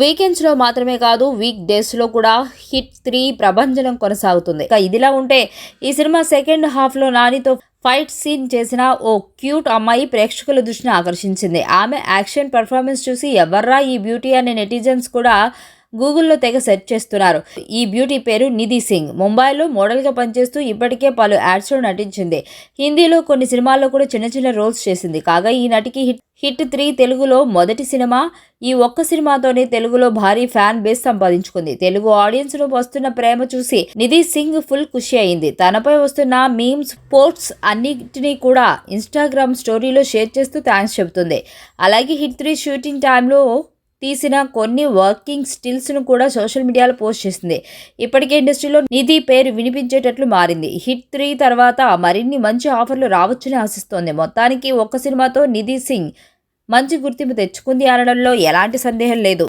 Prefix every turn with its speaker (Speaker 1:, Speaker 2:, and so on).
Speaker 1: వీకెండ్స్లో మాత్రమే కాదు వీక్ డేస్లో కూడా హిట్ త్రీ ప్రభంజనం కొనసాగుతుంది. ఇదిలా ఉంటే ఈ సినిమా సెకండ్ హాఫ్లో నానితో ఫైట్ సీన్ చేసిన ఓ క్యూట్ అమ్మాయి ప్రేక్షకుల దృష్టిని ఆకర్షించింది. ఆమె యాక్షన్ పర్ఫార్మెన్స్ చూసి ఎవర్రా ఈ బ్యూటీ అనే నెటిజన్స్ కూడా గూగుల్లో తెగ సెర్చ్ చేస్తున్నారు. ఈ బ్యూటీ పేరు నిధి సింగ్. ముంబైలో మోడల్గా పనిచేస్తూ ఇప్పటికే పలు యాడ్స్లో నటించింది. హిందీలో కొన్ని సినిమాల్లో కూడా చిన్న చిన్న రోల్స్ చేసింది. కాగా ఈ నటికి హిట్ హిట్ త్రీ తెలుగులో మొదటి సినిమా. ఈ ఒక్క సినిమాతోనే తెలుగులో భారీ ఫ్యాన్ బేస్ సంపాదించుకుంది. తెలుగు ఆడియన్స్ను వస్తున్న ప్రేమ చూసి నిధి సింగ్ ఫుల్ ఖుషి అయింది. తనపై వస్తున్న మీమ్స్ పోస్ట్స్ అన్నిటినీ కూడా ఇన్స్టాగ్రామ్ స్టోరీలో షేర్ చేస్తూ థ్యాంక్స్ చెబుతుంది. అలాగే హిట్ త్రీ షూటింగ్ టైంలో తీసిన కొన్ని వర్కింగ్ స్టిల్స్ను కూడా సోషల్ మీడియాలో పోస్ట్ చేసింది. ఇప్పటికే ఇండస్ట్రీలో నిధి పేరు వినిపించేటట్లు మారింది. హిట్ త్రీ తర్వాత మరిన్ని మంచి ఆఫర్లు రావచ్చని ఆశిస్తోంది. మొత్తానికి ఒక్క సినిమాతో నిధి సింగ్ మంచి గుర్తింపు తెచ్చుకుంది అనడంలో ఎలాంటి సందేహం లేదు.